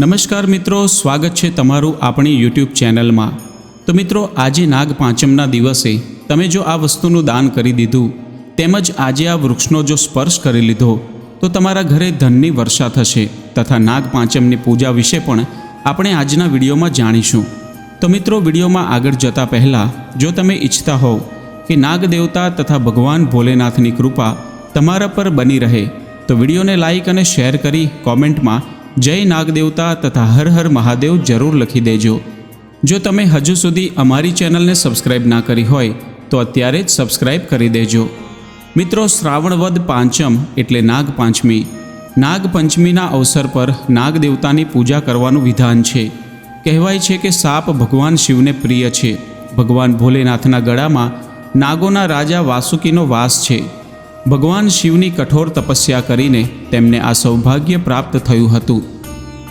નમસ્કાર મિત્રો, સ્વાગત છે તમારું આપણી યુટ્યુબ ચેનલમાં. તો મિત્રો, આજે નાગ પાંચમના દિવસે તમે જો આ વસ્તુનું દાન કરી દીધું, તેમજ આજે આ વૃક્ષનો જો સ્પર્શ કરી લીધો, તો તમારા ઘરે ધનની વર્ષા થશે તથા નાગ પાંચમની પૂજા વિશે પણ આપણે આજના વિડીયોમાં જાણીશું. તો મિત્રો, વિડીયોમાં આગળ જતા પહેલાં, જો તમે ઈચ્છતા હોવ કે નાગ દેવતા તથા ભગવાન ભોલેનાથની કૃપા તમારા પર બની રહે, તો વિડીયોને લાઈક અને શેર કરી કોમેન્ટમાં જય નાગદેવતા તથા હર હર મહાદેવ જરૂર લખી દેજો. જો તમે હજુ સુધી અમારી ચેનલને સબસ્ક્રાઇબ ના કરી હોય, તો અત્યારે જ સબસ્ક્રાઇબ કરી દેજો. મિત્રો શ્રાવણ વદ પાંચમ એટલે નાગ પાંચમી નાગ પંચમીના અવસર પર નાગ દેવતાની પૂજા કરવાનું વિધાન છે. કહેવાય છે કે સાપ ભગવાન શિવને પ્રિય છે. ભગવાન ભોલેનાથના ગળામાં નાગોના રાજા વાસુકીનો વાસ છે. ભગવાન શિવની કઠોર તપસ્યા કરીને તેમને આ સૌભાગ્ય પ્રાપ્ત થયું હતું.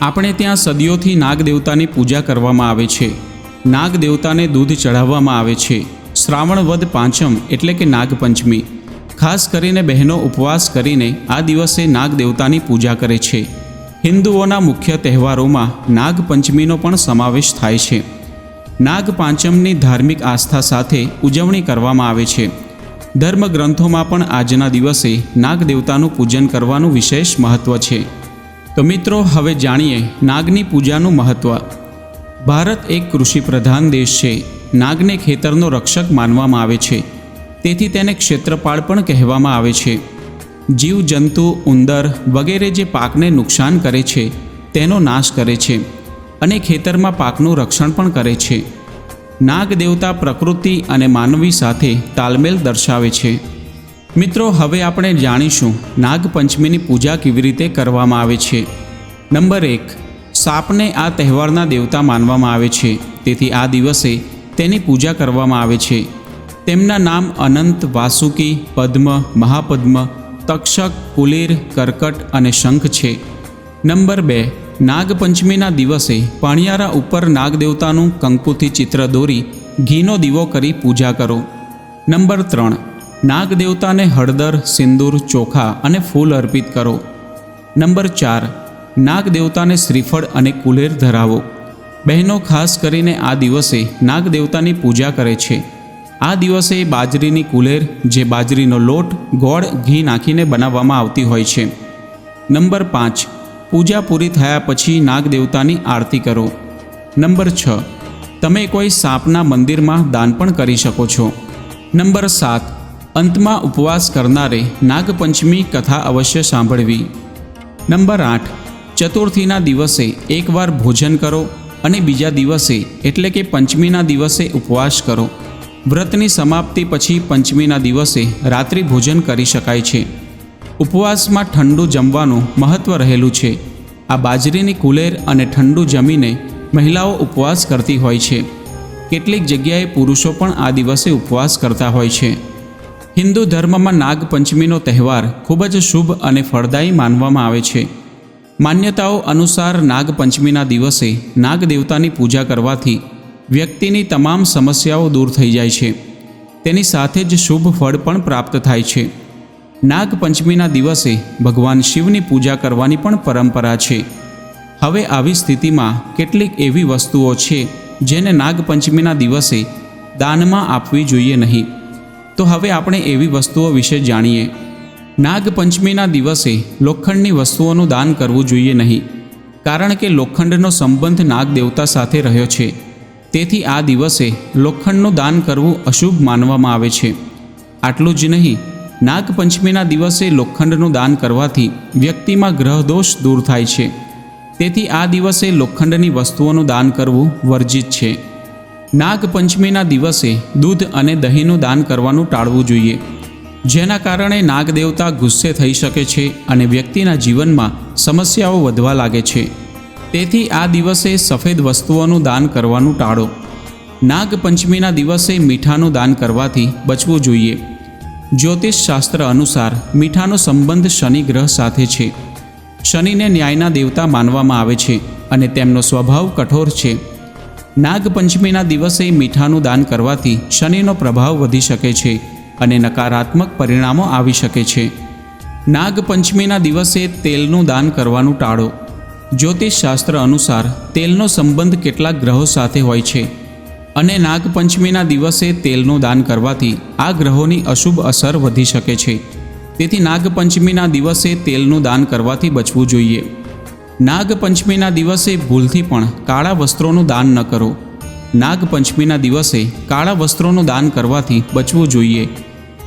આપણે ત્યાં સદીઓથી નાગદેવતાની પૂજા કરવામાં આવે છે. નાગદેવતાને દૂધ ચઢાવવામાં આવે છે. શ્રાવણ વદ પાંચમ એટલે કે નાગપંચમી. ખાસ કરીને બહેનો ઉપવાસ કરીને આ દિવસે નાગદેવતાની પૂજા કરે છે. હિન્દુઓના મુખ્ય તહેવારોમાં નાગપંચમીનો પણ સમાવેશ થાય છે. નાગપાંચમની ધાર્મિક આસ્થા સાથે ઉજવણી કરવામાં આવે છે. ધર્મ ગ્રંથોમાં પણ આજના દિવસે નાગ દેવતાનું પૂજન કરવાનું વિશેષ મહત્વ છે. તો મિત્રો, હવે જાણીએ નાગની પૂજાનું મહત્વ. ભારત એક કૃષિ પ્રધાન દેશ છે. નાગને ખેતરનો રક્ષક માનવામાં આવે છે. તેથી તેને ક્ષેત્રપાળ પણ કહેવામાં આવે છે. જીવજંતુ ઉંદર વગેરે જે પાકને નુકસાન કરે છે, તેનો નાશ કરે છે અને ખેતરમાં પાકનું રક્ષણ પણ કરે છે. નાગ દેવતા પ્રકૃતિ અને માનવી સાથે તાલમેલ દર્શાવે છે. મિત્રો, હવે આપણે જાણીશું નાગપંચમીની પૂજા કેવી રીતે કરવામાં આવે છે. નંબર એક, સાપને આ તહેવારના દેવતા માનવામાં આવે છે. તેથી આ દિવસે તેની પૂજા કરવામાં આવે છે. તેમના નામ અનંત વાસુકી, પદ્મ, મહાપદ્મ, તક્ષક, કુલીર, કર્કટ અને શંખ છે. નંબર બે નાગપંચમીના દિવસે પાણિયારા ઉપર નાગદેવતાનું કંકુથી ચિત્ર દોરી ઘીનો દીવો કરી પૂજા કરો. નંબર ત્રણ. નાગદેવતાને હળદર, સિંદૂર, ચોખા અને ફૂલ અર્પિત કરો. નંબર ચાર. નાગદેવતાને શ્રીફળ અને કુલેર ધરાવો. બહેનો ખાસ કરીને આ દિવસે નાગદેવતાની પૂજા કરે છે. આ દિવસે બાજરીની કુલેર, જે બાજરીનો લોટ, ગોળ, ઘી નાખીને બનાવવામાં આવતી હોય છે. નંબર પાંચ. પૂજા પૂરી થયા પછી નાગદેવતાની આરતી કરો. નંબર છ. તમે કોઈ સાપના મંદિરમાં દાન પણ કરી શકો છો. નંબર સાત. અંતમાં ઉપવાસ કરનારે નાગપંચમી કથા અવશ્ય સાંભળવી. નંબર આઠ. ચતુર્થીના દિવસે એકવાર ભોજન કરો અને બીજા દિવસે એટલે કે પંચમીના દિવસે ઉપવાસ કરો. વ્રતની સમાપ્તિ પછી પંચમીના દિવસે રાત્રિ ભોજન કરી શકાય છે. ઉપવાસમાં ઠંડુ જમવાનું મહત્ત્વ રહેલું છે. આ બાજરીની કુલેર અને ઠંડુ જમીને મહિલાઓ ઉપવાસ કરતી હોય છે. કેટલીક જગ્યાએ પુરુષો પણ આ દિવસે ઉપવાસ કરતા હોય છે. હિન્દુ ધર્મમાં નાગપંચમીનો તહેવાર ખૂબ જ શુભ અને ફળદાયી માનવામાં આવે છે. માન્યતાઓ અનુસાર નાગપંચમીના દિવસે નાગદેવતાની પૂજા કરવાથી વ્યક્તિની તમામ સમસ્યાઓ દૂર થઈ જાય છે. તેની સાથે જ શુભ ફળ પણ પ્રાપ્ત થાય છે. નાગપંચમીના દિવસે ભગવાન શિવની પૂજા કરવાની પણ પરંપરા છે. હવે આવી સ્થિતિમાં કેટલીક એવી વસ્તુઓ છે જેને નાગપંચમીના દિવસે દાનમાં આપવી જોઈએ નહીં. તો હવે આપણે એવી વસ્તુઓ વિશે જાણીએ. નાગપંચમીના દિવસે લોખંડની વસ્તુઓનું દાન કરવું જોઈએ નહીં. કારણ કે લોખંડનો સંબંધ નાગદેવતા સાથે રહ્યો છે. તેથી આ દિવસે લોખંડનું દાન કરવું અશુભ માનવામાં આવે છે. આટલું જ નહીં નાગપંચમીના દિવસે લોખંડનું દાન કરવાથી વ્યક્તિમાં ગ્રહદોષ દૂર થાય છે. તેથી આ દિવસે લોખંડની વસ્તુઓનું દાન કરવું વર્જિત છે. નાગપંચમીના દિવસે દૂધ અને દહીંનું દાન કરવાનું ટાળવું જોઈએ. જેના કારણે નાગદેવતા ગુસ્સે થઈ શકે છે અને વ્યક્તિના જીવનમાં સમસ્યાઓ વધવા લાગે છે. તેથી આ દિવસે સફેદ વસ્તુઓનું દાન કરવાનું ટાળો. નાગપંચમીના દિવસે મીઠાનું દાન કરવાથી બચવું જોઈએ. જ્યોતિષ શાસ્ત્ર અનુસાર મીઠાનો સંબંધ શનિ ગ્રહ સાથે છે. શનિને ન્યાયના દેવતા માનવામાં આવે છે અને તેમનો સ્વભાવ કઠોર છે. નાગપંચમીના દિવસે મીઠાનું દાન કરવાથી શનિનો પ્રભાવ વધી શકે છે અને નકારાત્મક પરિણામો આવી શકે છે. નાગપંચમીના દિવસે તેલનું દાન કરવાનું ટાળો. જ્યોતિષશાસ્ત્ર અનુસાર તેલનો સંબંધ કેટલાક ગ્રહો સાથે હોય છે. અને નાગપંચમીના દિવસે તેલનું દાન કરવાથી આ ગ્રહોની અશુભ અસર વધી શકે છે. તેથી નાગપંચમીના દિવસે તેલનું દાન કરવાથી બચવું જોઈએ. નાગપંચમીના દિવસે ભૂલથી પણ કાળા વસ્ત્રોનું દાન ન કરો. નાગપંચમીના દિવસે કાળા વસ્ત્રોનું દાન કરવાથી બચવું જોઈએ.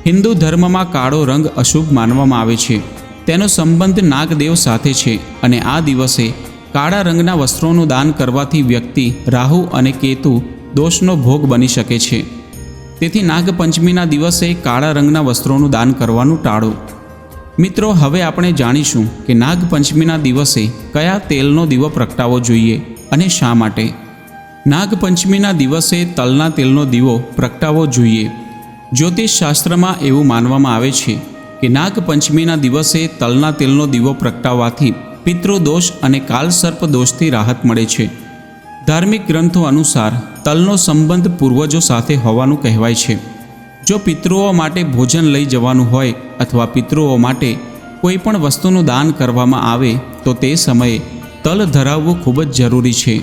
હિન્દુ ધર્મમાં કાળો રંગ અશુભ માનવામાં આવે છે. તેનો સંબંધ નાગદેવ સાથે છે અને આ દિવસે કાળા રંગના વસ્ત્રોનું દાન કરવાથી વ્યક્તિ રાહુ અને કેતુ દોષનો ભોગ બની શકે છે. તેથી નાગપંચમીના દિવસે કાળા રંગના વસ્ત્રોનું દાન કરવાનું ટાળો. મિત્રો, હવે આપણે જાણીશું કે નાગપંચમીના દિવસે કયા તેલનો દીવો પ્રગટાવવો જોઈએ અને શા માટે. નાગપંચમીના દિવસે તલના તેલનો દીવો પ્રગટાવવો જોઈએ. જ્યોતિષશાસ્ત્રમાં એવું માનવામાં આવે છે કે નાગપંચમીના દિવસે તલના તેલનો દીવો પ્રગટાવવાથી પિતૃદોષ અને કાલસર્પ દોષથી રાહત મળે છે. ધાર્મિક ગ્રંથો અનુસાર તલનો સંબંધ પૂર્વજો સાથે હોવાનું કહેવાય છે. જો પિતૃઓ માટે ભોજન લઈ જવાનું હોય અથવા પિતૃઓ માટે કોઈ પણ વસ્તુનું દાન કરવામાં આવે તો તે સમયે તલ ધરાવવું ખૂબ જ જરૂરી છે.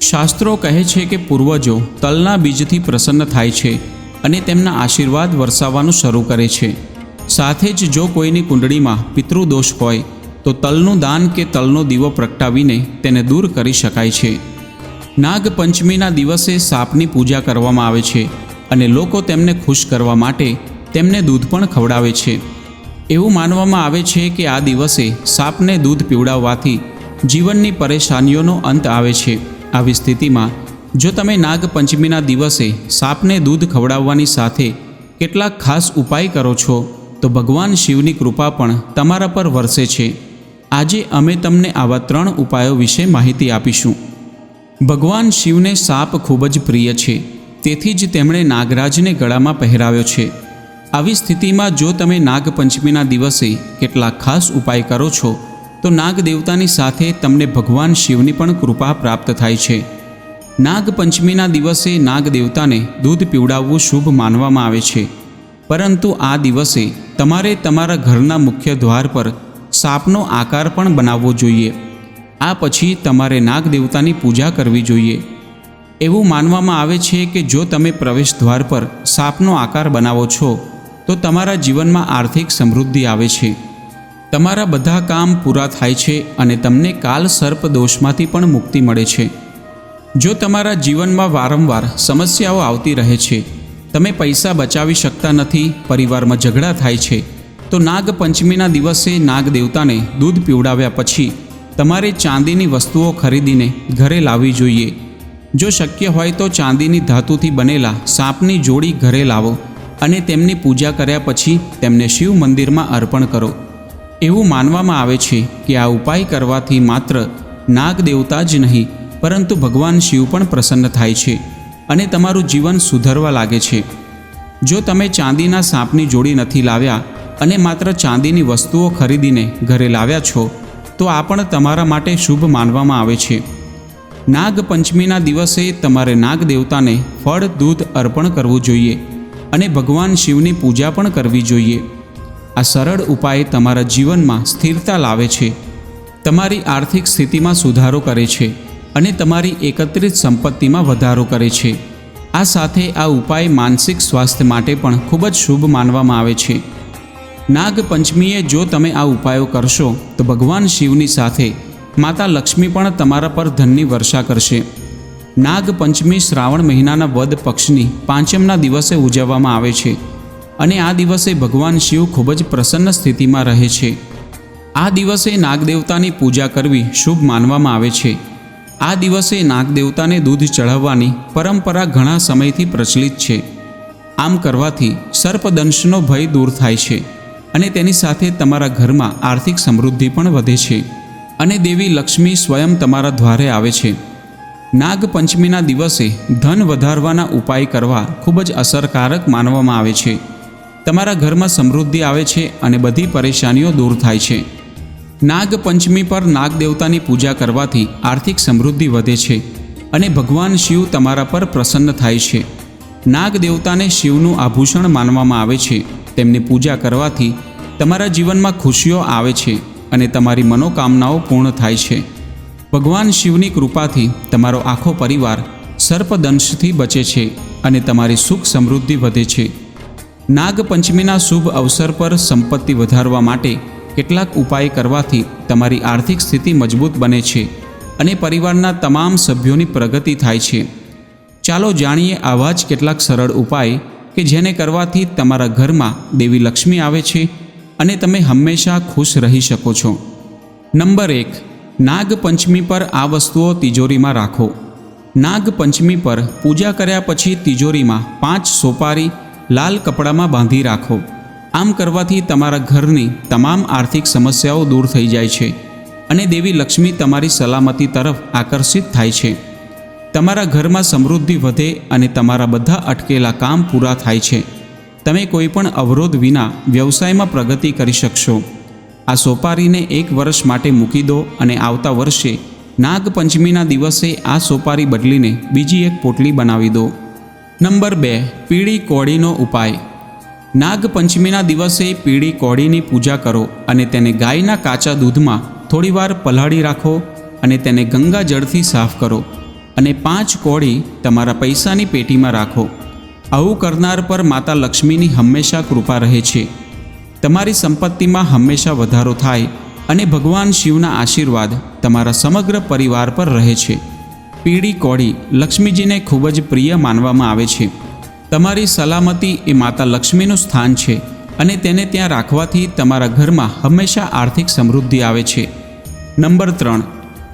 શાસ્ત્રો કહે છે કે પૂર્વજો તલના બીજથી પ્રસન્ન થાય છે અને તેમના આશીર્વાદ વરસાવવાનું શરૂ કરે છે. સાથે જ જો કોઈની કુંડળીમાં પિતૃદોષ હોય તો તલનું દાન કે તલનો દીવો પ્રગટાવીને તેને દૂર કરી શકાય છે. નાગપંચમીના દિવસે સાપની પૂજા કરવામાં આવે છે અને લોકો તેમને ખુશ કરવા માટે તેમને દૂધ પણ ખવડાવે છે. એવું માનવામાં આવે છે કે આ દિવસે સાપને દૂધ પીવડાવવાથી જીવનની પરેશાનીઓનો અંત આવે છે. આવી સ્થિતિમાં, જો તમે નાગપંચમીના દિવસે સાપને દૂધ ખવડાવવાની સાથે કેટલાક ખાસ ઉપાય કરો છો, તો ભગવાન શિવની કૃપા પણ તમારા પર વરસે છે. આજે અમે તમને આવા ત્રણ ઉપાયો વિશે માહિતી આપીશું. ભગવાન શિવને સાપ ખૂબ જ પ્રિય છે. તેથી જ તેમણે નાગરાજને ગળામાં પહેરાવ્યો છે. આવી સ્થિતિમાં જો તમે નાગપંચમીના દિવસે કેટલાક ખાસ ઉપાય કરો છો, તો નાગ દેવતાની સાથે તમને ભગવાન શિવની પણ કૃપા પ્રાપ્ત થાય છે. નાગપંચમીના દિવસે નાગ દેવતાને દૂધ પીવડાવવું શુભ માનવામાં આવે છે. પરંતુ આ દિવસે તમારે તમારા ઘરના મુખ્ય દ્વાર પર સાપનો આકાર પણ બનાવવો જોઈએ. આ પછી તમારે નાગ દેવતાની પૂજા કરવી જોઈએ. એવું માનવામાં આવે છે કે જો તમે પ્રવેશ દ્વાર પર સાપનો આકાર બનાવો છો, તો તમારા જીવનમાં આર્થિક સમૃદ્ધિ આવે છે. તમારા બધા કામ પૂરા થાય છે અને તમને કાલ સર્પ દોષમાંથી પણ મુક્તિ મળે છે. જો તમારા જીવનમાં વારંવાર સમસ્યાઓ આવતી રહે છે, તમે પૈસા બચાવી શકતા નથી, પરિવારમાં ઝઘડા થાય છે, તો નાગપંચમીના દિવસે નાગ દેવતાને દૂધ પીવડાવ્યા પછી તમારે ચાંદીની વસ્તુઓ ખરીદીને ઘરે લાવવી જોઈએ. જો શક્ય હોય તો ચાંદીની ધાતુથી બનેલા સાપની જોડી ઘરે લાવો અને તેમની પૂજા કર્યા પછી તેમને શિવ મંદિરમાં અર્પણ કરો. એવું માનવામાં આવે છે કે આ ઉપાય કરવાથી માત્ર નાગ દેવતા જ નહીં, પરંતુ ભગવાન શિવ પણ પ્રસન્ન થાય છે અને તમારું જીવન સુધરવા લાગે છે. જો તમે ચાંદીના સાપની જોડી નથી લાવ્યા અને માત્ર ચાંદીની વસ્તુઓ ખરીદીને ઘરે લાવ્યા છો તો આ પણ તમારા માટે શુભ માનવામાં આવે છે. નાગપંચમીના દિવસે તમારે નાગ દેવતાને ફળ, દૂધ અર્પણ કરવું જોઈએ અને ભગવાન શિવની પૂજા પણ કરવી જોઈએ. આ સરળ ઉપાય તમારા જીવનમાં સ્થિરતા લાવે છે. તમારી આર્થિક સ્થિતિમાં સુધારો કરે છે અને તમારી એકત્રિત સંપત્તિમાં વધારો કરે છે. આ સાથે આ ઉપાય માનસિક સ્વાસ્થ્ય માટે પણ ખૂબ જ શુભ માનવામાં આવે છે. નાગપંચમીએ જો તમે આ ઉપાયો કરશો, તો ભગવાન શિવની સાથે માતા લક્ષ્મી પણ તમારા પર ધનની વર્ષા કરશે. નાગપંચમી શ્રાવણ મહિનાના વદ પક્ષની પાંચમના દિવસે ઉજવવામાં આવે છે અને આ દિવસે ભગવાન શિવ ખૂબ જ પ્રસન્ન સ્થિતિમાં રહે છે. આ દિવસે નાગદેવતાની પૂજા કરવી શુભ માનવામાં આવે છે. આ દિવસે નાગદેવતાને દૂધ ચઢાવવાની પરંપરા ઘણા સમયથી પ્રચલિત છે. આમ કરવાથી સર્પદંશનો ભય દૂર થાય છે. અને તેની સાથે તમારા ઘરમાં આર્થિક સમૃદ્ધિ પણ વધે છે. અને દેવી લક્ષ્મી સ્વયં તમારા દ્વારે આવે છે. નાગપંચમીના દિવસે ધન વધારવાના ઉપાય કરવા ખૂબ જ અસરકારક માનવામાં આવે છે. તમારા ઘરમાં સમૃદ્ધિ આવે છે અને બધી પરેશાનીઓ દૂર થાય છે. નાગપંચમી પર નાગદેવતાની પૂજા કરવાથી આર્થિક સમૃદ્ધિ વધે છે અને ભગવાન શિવ તમારા પર પ્રસન્ન થાય છે. નાગદેવતાને શિવનું આભૂષણ માનવામાં આવે છે. તેમની પૂજા કરવાથી તમારા જીવનમાં ખુશીઓ આવે છે અને તમારી મનોકામનાઓ પૂર્ણ થાય છે. ભગવાન શિવની કૃપાથી તમારો આખો પરિવાર સર્પદંશથી બચે છે અને તમારી સુખ સમૃદ્ધિ વધે છે. નાગપંચમીના શુભ અવસર પર સંપત્તિ વધારવા માટે કેટલાક ઉપાય કરવાથી તમારી આર્થિક સ્થિતિ મજબૂત બને છે અને પરિવારના તમામ સભ્યોની પ્રગતિ થાય છે. ચાલો જાણીએ આવા જ કેટલાક સરળ ઉપાય કે જેને કરવાથી તમારા ઘરમાં દેવી લક્ષ્મી આવે છે અને તમે હંમેશા ખુશ રહી શકો છો. નંબર એક, નાગપંચમી પર આ વસ્તુઓ તિજોરીમાં રાખો. નાગપંચમી પર પૂજા કર્યા પછી તિજોરીમાં પાંચ સોપારી લાલ કપડામાં બાંધી રાખો. આમ કરવાથી તમારા ઘરની તમામ આર્થિક સમસ્યાઓ દૂર થઈ જાય છે અને દેવી લક્ષ્મી તમારી સલામતી તરફ આકર્ષિત થાય છે. તમારા ઘરમાં સમૃદ્ધિ વધે અને તમારા બધા અટકેલા કામ પૂરા થાય છે. તમે કોઈ પણ અવરોધ વિના વ્યવસાયમાં પ્રગતિ કરી શકશો. આ સોપારીને એક વર્ષ માટે મૂકી દો અને આવતા વર્ષે નાગપંચમીના દિવસે આ સોપારી બદલીને બીજી એક પોટલી બનાવી દો. નંબર બે, પીળી કોળીનો ઉપાય. નાગપંચમીના દિવસે પીળી કોળીની પૂજા કરો અને તેને ગાયના કાચા દૂધમાં થોડીવાર પલાળી રાખો અને તેને ગંગા જળથી સાફ કરો. અને પાંચ કોળી તમારા પૈસાની પેટીમાં રાખો. આવું કરનાર પર માતા લક્ષ્મીની હંમેશા કૃપા રહે છે. તમારી સંપત્તિમાં હંમેશા વધારો થાય અને ભગવાન શિવના આશીર્વાદ તમારા સમગ્ર પરિવાર પર રહે છે. પીળી કોળી લક્ષ્મીજીને ખૂબ જ પ્રિય માનવામાં આવે છે. તમારી સલામતી એ માતા લક્ષ્મીનું સ્થાન છે અને તેને ત્યાં રાખવાથી તમારા ઘરમાં હંમેશા આર્થિક સમૃદ્ધિ આવે છે. નંબર ત્રણ,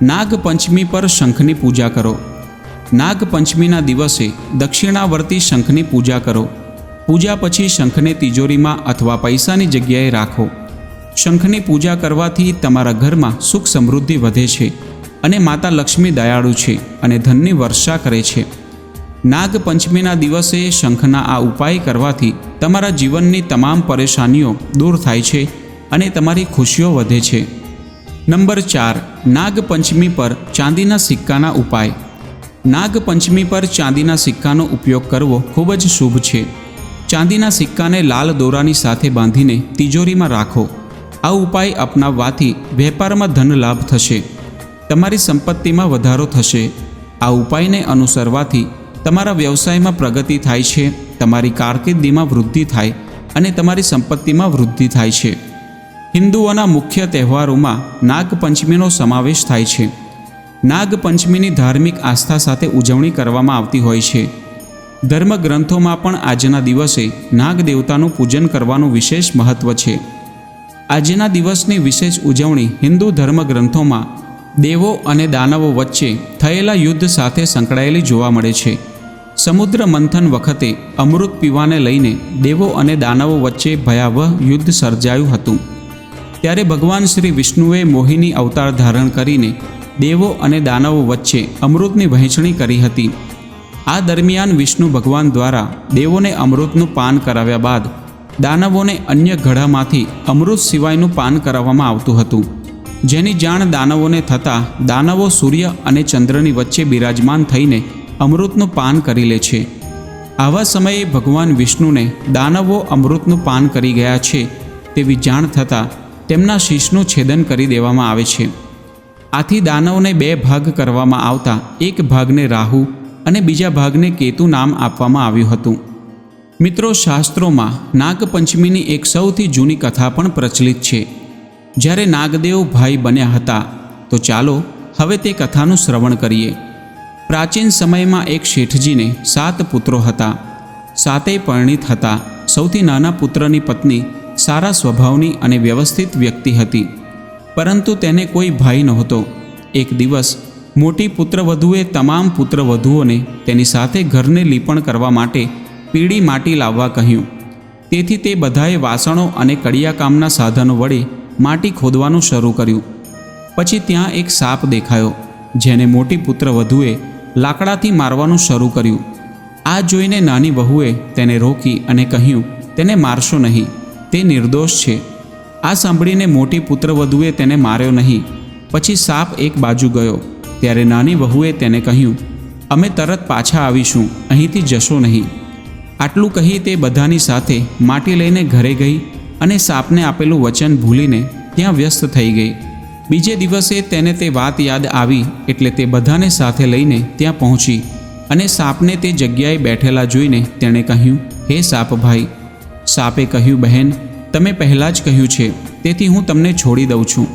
નાગપંચમી પર શંખની પૂજા કરો. નાગપંચમીના દિવસે દક્ષિણાવર્તી શંખની પૂજા કરો. પૂજા પછી શંખને તિજોરીમાં અથવા પૈસાની જગ્યાએ રાખો. શંખની પૂજા કરવાથી તમારા ઘરમાં સુખ સમૃદ્ધિ વધે છે અને માતા લક્ષ્મી દયાળુ છે અને ધનની વર્ષા કરે છે. નાગપંચમીના દિવસે શંખના આ ઉપાય કરવાથી તમારા જીવનની તમામ પરેશાનીઓ દૂર થાય છે અને તમારી ખુશીઓ વધે છે. નંબર ચાર, નાગપંચમી પર ચાંદીના સિક્કાના ઉપાય. નાગપંચમી પર ચાંદીના સિક્કાનો ઉપયોગ કરવો ખૂબ જ શુભ છે. ચાંદીના સિક્કાને લાલ દોરાની સાથે બાંધીને તિજોરીમાં રાખો. આ ઉપાય અપનાવવાથી વેપારમાં ધન લાભ થશે. તમારી સંપત્તિમાં વધારો થશે. આ ઉપાયને અનુસરવાથી તમારા વ્યવસાયમાં પ્રગતિ થાય છે, તમારી કારકિર્દીમાં વૃદ્ધિ થાય અને તમારી સંપત્તિમાં વૃદ્ધિ થાય છે. હિન્દુઓના મુખ્ય તહેવારોમાં નાગપંચમીનો સમાવેશ થાય છે. નાગપંચમીની ધાર્મિક આસ્થા સાથે ઉજવણી કરવામાં આવતી હોય છે. ધર્મગ્રંથોમાં પણ આજના દિવસે નાગ દેવતાનું પૂજન કરવાનું વિશેષ મહત્વ છે. આજના દિવસની વિશેષ ઉજવણી હિન્દુ ધર્મગ્રંથોમાં દેવો અને દાનવો વચ્ચે થયેલા યુદ્ધ સાથે સંકળાયેલી જોવા મળે છે. સમુદ્ર મંથન વખતે અમૃત પીવાને લઈને દેવો અને દાનવો વચ્ચે ભયાવહ યુદ્ધ સર્જાયું હતું. ત્યારે ભગવાન શ્રી વિષ્ણુએ મોહિની અવતાર ધારણ કરીને દેવો અને દાનવો વચ્ચે અમૃતની વહેંચણી કરી હતી. આ દરમિયાન વિષ્ણુ ભગવાન દ્વારા દેવોને અમૃતનું પાન કરાવ્યા બાદ દાનવોને અન્ય ઘડામાંથી અમૃત સિવાયનું પાન કરાવવામાં આવતું હતું. જેની જાણ દાનવોને થતાં દાનવો સૂર્ય અને ચંદ્રની વચ્ચે બિરાજમાન થઈને અમૃતનું પાન કરી લે છે. આવા સમયે ભગવાન વિષ્ણુને દાનવો અમૃતનું પાન કરી ગયા છે તેવી જાણ થતાં તેમના શીશનું છેદન કરી દેવામાં આવે છે. આથી દાનવને બે ભાગ કરવામાં આવતા. એક ભાગને રાહુ અને બીજા ભાગને કેતુ નામ આપવામાં આવ્યું હતું. મિત્રો, શાસ્ત્રોમાં નાગપંચમીની એક સૌથી જૂની કથા પણ પ્રચલિત છે. જ્યારે નાગદેવ ભાઈ બન્યા હતા, તો ચાલો હવે તે કથાનું શ્રવણ કરીએ. પ્રાચીન સમયમાં એક શેઠજીને સાત પુત્રો હતા. સાતેય પરિણીત હતા. સૌથી નાના પુત્રની પત્ની સારા સ્વભાવની અને વ્યવસ્થિત વ્યક્તિ હતી. પરંતુ તેને કોઈ ભાઈ નહોતો. એક દિવસ મોટી પુત્રવધુએ તમામ પુત્રવધુઓને તેની સાથે ઘરને લીપણ કરવા માટે પીળી માટી લાવવા કહ્યું. તેથી તે બધાએ વાસણો અને કડિયાકામના સાધનો વડે માટી ખોદવાનું શરૂ કર્યું. પછી ત્યાં એક સાપ દેખાયો, જેને મોટી પુત્રવધુએ લાકડાથી મારવાનું શરૂ કર્યું. આ જોઈને નાની વહુએ તેને રોકી અને કહ્યું, તેને મારશો નહીં. તે નિર્દોષ છે. આ સાંભળીને મોટી પુત્રવધુએ તેને માર્યો નહીં. પછી સાપ એક બાજુ ગયો. ત્યારે નાની વહુએ તેને કહ્યું, અમે તરત પાછા આવીશું, અહીંથી જશો નહીં. આટલું કહી તે બધાની સાથે માટી લઈને ઘરે ગઈ અને સાપને આપેલું વચન ભૂલીને ત્યાં વ્યસ્ત થઈ ગઈ. બીજે દિવસે તેને તે વાત યાદ આવી એટલે તે બધાને સાથે લઈને ત્યાં પહોંચી અને સાપને તે જગ્યાએ બેઠેલા જોઈને તેણે કહ્યું, હે સાપ ભાઈ. સાપે કહ્યું, બહેન તમે પહેલાં જ કહ્યું છે, તેથી હું તમને છોડી દઉં છું.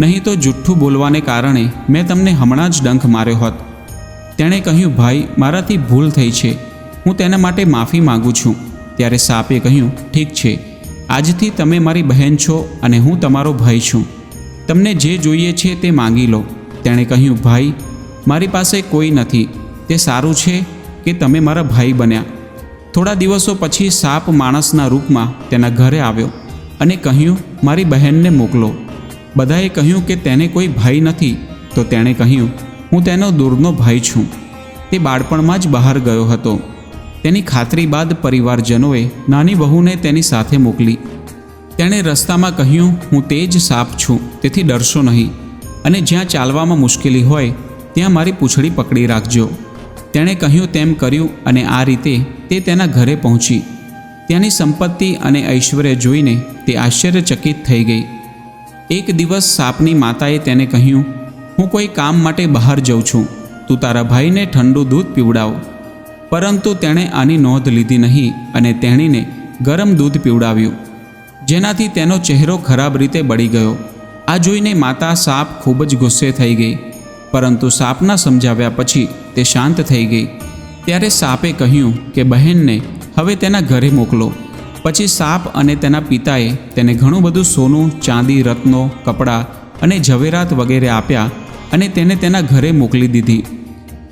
નહીં તો જુઠ્ઠું બોલવાને કારણે મેં તમને હમણાં જ ડંખ માર્યો હોત. તેણે કહ્યું, ભાઈ, મારાથી ભૂલ થઈ છે. હું તેના માટે માફી માગું છું. ત્યારે સાપે કહ્યું, ઠીક છે. આજથી તમે મારી બહેન છો અને હું તમારો ભાઈ છું. તમને જે જોઈએ છે તે માંગી લો. તેણે કહ્યું, ભાઈ, મારી પાસે કોઈ નથી. તે સારું છે કે તમે મારા ભાઈ બન્યા. થોડા દિવસો પછી સાપ માણસના રૂપમાં તેના ઘરે આવ્યો અને કહ્યું, મારી બહેનને મોકલો. બધાએ કહ્યું કે તેને કોઈ ભાઈ નથી, તો તેણે કહ્યું, હું તેનો દૂરનો ભાઈ છું. તે બાળપણમાં જ બહાર ગયો હતો. તેની ખાતરી બાદ પરિવારજનોએ નાની વહુને તેની સાથે મોકલી. તેણે રસ્તામાં કહ્યું, હું તે જ સાપ છું, તેથી ડરશો નહીં. અને જ્યાં ચાલવામાં મુશ્કેલી હોય, ત્યાં મારી પૂંછડી પકડી રાખજો. તેણે કહ્યું તેમ કર્યું અને આ રીતે તે તેના ઘરે પહોંચી. ત્યાંની સંપત્તિ અને ઐશ્વર્ય જોઈને તે આશ્ચર્યચકિત થઈ ગઈ. એક દિવસ સાપની માતાએ તેને કહ્યું, હું કોઈ કામ માટે બહાર જઉં છું. તું તારા ભાઈને ઠંડુ દૂધ પીવડાવ. પરંતુ તેણે આની નોંધ લીધી નહીં અને તેણીને ગરમ દૂધ પીવડાવ્યું. જેનાથી તેનો ચહેરો ખરાબ રીતે બળી ગયો. આ જોઈને માતા સાપ ખૂબ જ ગુસ્સે થઈ ગઈ. પરંતુ સાપના સમજાવ્યા પછી તે શાંત થઈ ગઈ. ત્યારે સાપે કહ્યું કે, બહેનને, હવે તેના ઘરે મોકલો. પછી સાપ અને તેના પિતાએ તેને ઘણું બધું સોનું, ચાંદી, રત્નો, કપડાં અને ઝવેરાત વગેરે આપ્યા અને તેને તેના ઘરે મોકલી દીધી.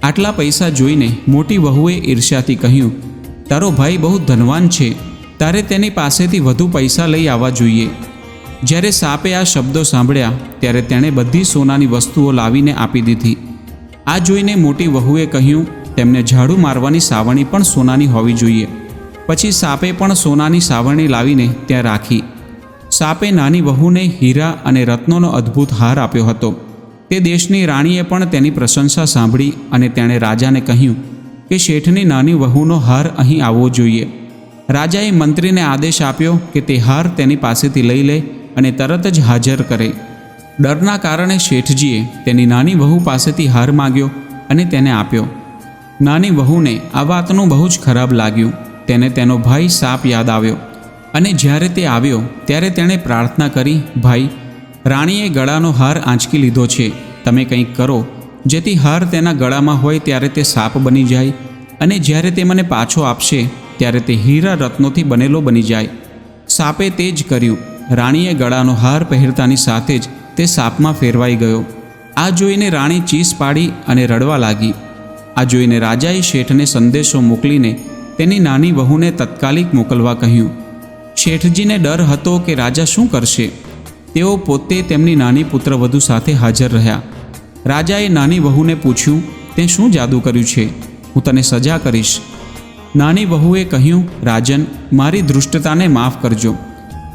આટલા પૈસા જોઈને મોટી વહુએ ઈર્ષ્યાથી કહ્યું, તારો ભાઈ બહુ ધનવાન છે. તારે તેની પાસેથી વધુ પૈસા લઈ આવવા જોઈએ. જ્યારે સાપે આ શબ્દો સાંભળ્યા, ત્યારે તેણે બધી સોનાની વસ્તુઓ લાવીને આપી દીધી. આ જોઈને મોટી વહુએ કહ્યું તેમને ઝાડુ મારવાની સાવરણી પણ સોનાની હોવી જોઈએ. પછી સાપે પણ સોનાની સાવરણી લાવીને ત્યાં રાખી. સાપે નાની વહુને હીરા અને રત્નોનો અદ્ભુત હાર આપ્યો હતો. તે દેશની રાણીએ પણ તેની પ્રશંસા સાંભળી અને તેણે રાજાને કહ્યું કે શેઠની નાની વહુનો હાર અહીં આવવો જોઈએ. રાજાએ મંત્રીને આદેશ આપ્યો કે તે હાર તેની પાસેથી લઈ લે અને તરત જ હાજર કરે. ડરના કારણે શેઠજીએ તેની નાની વહુ પાસેથી હાર માગ્યો અને તેને આપ્યો. નાની વહુને આ વાતનું બહુ જ ખરાબ લાગ્યું. તેને તેનો ભાઈ સાપ યાદ આવ્યો. અને જ્યારે તે આવ્યો, ત્યારે તેણે પ્રાર્થના કરી, ભાઈ, રાણીએ ગળાનો હાર આંચકી લીધો છે. તમે કંઈક કરો. જેથી હાર તેના ગળામાં હોય ત્યારે તે સાપ બની જાય. અને જ્યારે તે મને પાછો આપશે, ત્યારે તે હીરા રત્નોથી બનેલો બની જાય. સાપે તે જ કર્યું. રાણીએ ગળાનો હાર પહેરતાની સાથે જ તે સાપમાં ફેરવાઈ ગયો. આ જોઈને રાણી ચીસ પાડી અને રડવા લાગી. આ જોઈને રાજાએ શેઠને સંદેશો મોકલીને તેની નાની વહુને તત્કાલિક મોકલવા કહ્યું. શેઠજીને ડર હતો કે રાજા શું કરશે? તેઓ પોતે તેમની નાની પુત્રવધુ સાથે હાજર રહ્યા. રાજાએ નાની વહુને પૂછ્યું, તે શું જાદુ કર્યું છે? હું તને સજા કરીશ. નાની વહુએ કહ્યું, રાજન, મારી દૃષ્ટતાને માફ કરજો.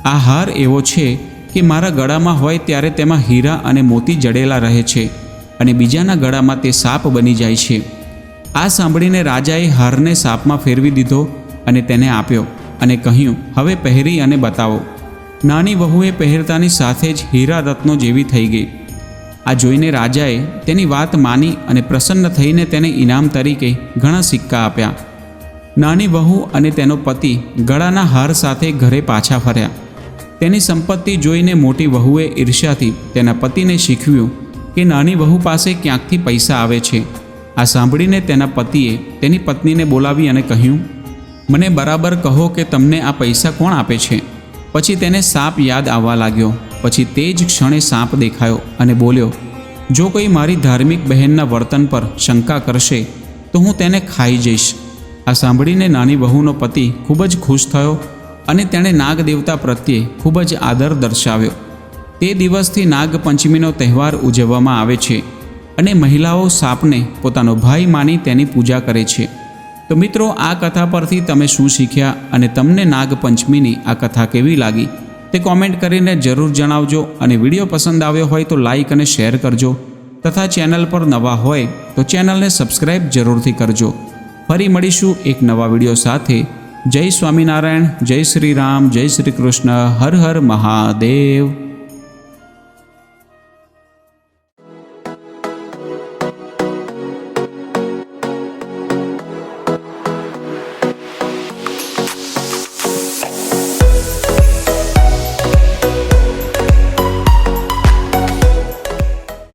આ હાર એવો છે કે મારા ગળામાં હોય ત્યારે તેમાં હીરા અને મોતી જડેલા રહે છે અને બીજાના ગળામાં તે સાપ બની જાય છે. આ સાંભળીને રાજાએ હારને સાપમાં ફેરવી દીધો અને તેને આપ્યો અને કહ્યું, હવે પહેરી અને બતાવો. નાની વહુએ પહેરતાની સાથે જ હીરા રત્નો જેવી થઈ ગઈ. આ જોઈને રાજાએ તેની વાત માની અને પ્રસન્ન થઈને તેને ઇનામ તરીકે ઘણા સિક્કા આપ્યા. નાની વહુ અને તેનો પતિ ગળાના હાર સાથે ઘરે પાછા ફર્યા. તેની સંપત્તિ જોઈને મોટી વહુએ ઈર્ષ્યાથી તેના પતિને શીખવ્યું કે નાની વહુ પાસે ક્યાંકથી પૈસા આવે છે. આ સાંભળીને તેના પતિએ તેની પત્નીને બોલાવી અને કહ્યું, મને બરાબર કહો કે તમને આ પૈસા કોણ આપે છે? પછી તેને સાપ યાદ આવવા લાગ્યો. પછી તે જ ક્ષણે સાપ દેખાયો અને બોલ્યો, જો કોઈ મારી ધાર્મિક બહેનના વર્તન પર શંકા કરશે, તો હું તેને ખાઈ જઈશ. આ સાંભળીને નાની વહુનો પતિ ખૂબ જ ખુશ થયો અને તેણે નાગ દેવતા પ્રત્યે ખૂબ જ આદર દર્શાવ્યો. તે દિવસથી નાગપંચમીનો તહેવાર ઉજવવામાં આવે છે. અને મહિલાઓ સાપને પોતાનો ભાઈ માની તેની પૂજા કરે છે. તો મિત્રો, આ કથા પરથી તમે શું શીખ્યા અને તમને નાગપંચમીની આ કથા કેવી લાગી? તે કોમેન્ટ કરીને જરૂર જણાવજો અને વીડિયો પસંદ આવ્યો હોય તો લાઈક અને શેર કરજો. તથા ચેનલ પર નવા હોય તો ચેનલને સબસ્ક્રાઇબ જરૂરથી કરજો. ફરી મળીશું એક નવા વીડિયો સાથે. જય સ્વામિનારાયણ, જય શ્રી રામ, જય શ્રી કૃષ્ણ, હર હર મહાદેવ.